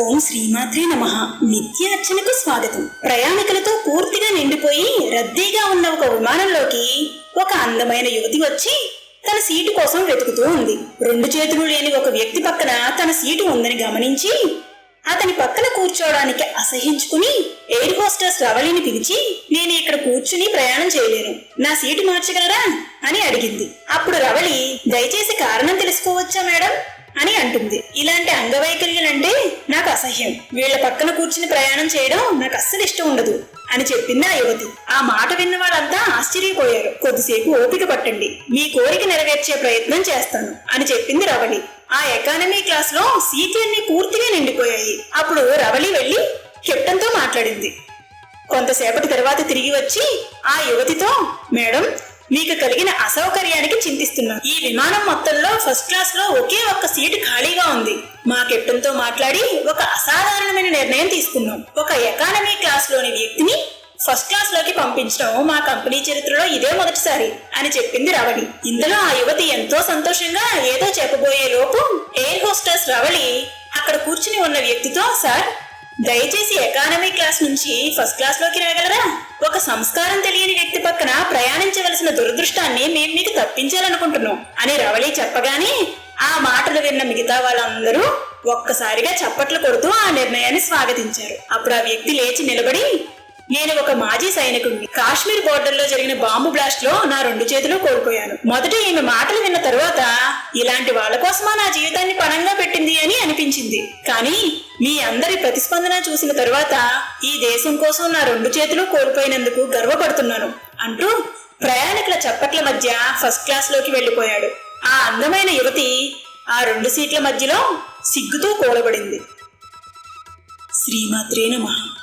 ఓం శ్రీమాత్రే నమ. నిత్యార్చనకు స్వాగతం. ప్రయాణికులతో పూర్తిగా నిండిపోయి రద్దీగా ఉన్న ఒక విమానంలోకి ఒక అందమైన యువతి వచ్చి తన సీటు కోసం వెతుకుతూ ఉంది. రెండు చేతులు లేని ఒక వ్యక్తి పక్కన తన సీటు ఉందని గమనించి అతని పక్కన కూర్చోవడానికి అసహించుకుని ఎయిర్ హోస్టెస్ రవళిని పిలిచి నేను ఇక్కడ కూర్చుని ప్రయాణం చేయలేను. నా సీటు మార్చగలరా? అని అడిగింది. అప్పుడు రవళి దయచేసి కారణం తెలుసుకోవచ్చా మేడం? అని అంటుంది. ఇలాంటి అంగవైకల్యాలంటే నాకు అసహ్యం. వీళ్ళ పక్కన కూర్చుని ప్రయాణం చేయడం నాకు అస్సలు ఇష్టం ఉండదు అని చెప్పింది ఆ యువతి. ఆ మాట విన్న వాళ్ళంతా ఆశ్చర్యపోయారు. కొద్దిసేపు ఓపిక పట్టండి. మీ కోరిక నెరవేర్చే ప్రయత్నం చేస్తాను అని చెప్పింది రవళి. ఆ ఎకానమీ క్లాస్లో సీట్లన్నీ పూర్తిగా నిండిపోయాయి. అప్పుడు రవళి వెళ్ళి కెప్టెన్తో మాట్లాడింది. కొంతసేపటి తర్వాత తిరిగి వచ్చి ఆ యువతితో మేడం మీకు కలిగిన అసౌకర్యానికి చింతిస్తున్నాను. ఈ విమానం మొత్తంలో ఫస్ట్ క్లాస్లో ఒకే ఒక్క సీటు ఖాళీగా ఉంది. మా కెప్టెన్తో మాట్లాడి ఒక అసాధారణమైన నిర్ణయం తీసుకున్నాం. ఒక ఎకానమీ క్లాస్లోని వ్యక్తిని ఫస్ట్ క్లాస్లోకి పంపించడం మా కంపెనీ చరిత్రలో ఇదే మొదటిసారి అని చెప్పింది రవళి ఇందులో ఆ యువతి ఎంతో సంతోషంగా ఏదో చెప్పబోయే లోపు ఎయిర్ హోస్టెస్ రవళి అక్కడ కూర్చుని ఉన్న వ్యక్తితో సార్ దయచేసి ఎకానమీ క్లాస్ నుంచి ఫస్ట్ క్లాస్లోకి రాగలరా? ఒక సంస్కారం తెలియని వ్యక్తి పక్కన ప్రయాణించవలసిన దురదృష్టాన్ని మేము మీకు తప్పించాలనుకుంటున్నాం అని రవళి చెప్పగానే ఆ మాటలు విన్న మిగతా వాళ్ళందరూ ఒక్కసారిగా చప్పట్లు కొడుతూ ఆ నిర్ణయాన్ని స్వాగతించారు. అప్పుడు ఆ వ్యక్తి లేచి నిలబడి నేను ఒక మాజీ సైనికుడిని కాశ్మీర్ బోర్డర్లో జరిగిన బాంబు బ్లాస్ట్లో నా రెండు చేతులు కోల్పోయాను. మొదట ఈమె మాటలు విన్న తరువాత ఇలాంటి వాళ్ళ కోసమా నా జీవితాన్ని పణంగా పెట్టింది అని అనిపించింది. కానీ మీ అందరి ప్రతిస్పందన చూసిన తరువాత ఈ దేశం కోసం నా రెండు చేతులు కోల్పోయినందుకు గర్వపడుతున్నాను అంటూ ప్రయాణికుల చప్పట్ల మధ్య ఫస్ట్ క్లాస్లోకి వెళ్ళిపోయాడు. ఆ అందమైన యువతి ఆ రెండు సీట్ల మధ్యలో సిగ్గుతో కూలబడింది. శ్రీమాత్రే నమః.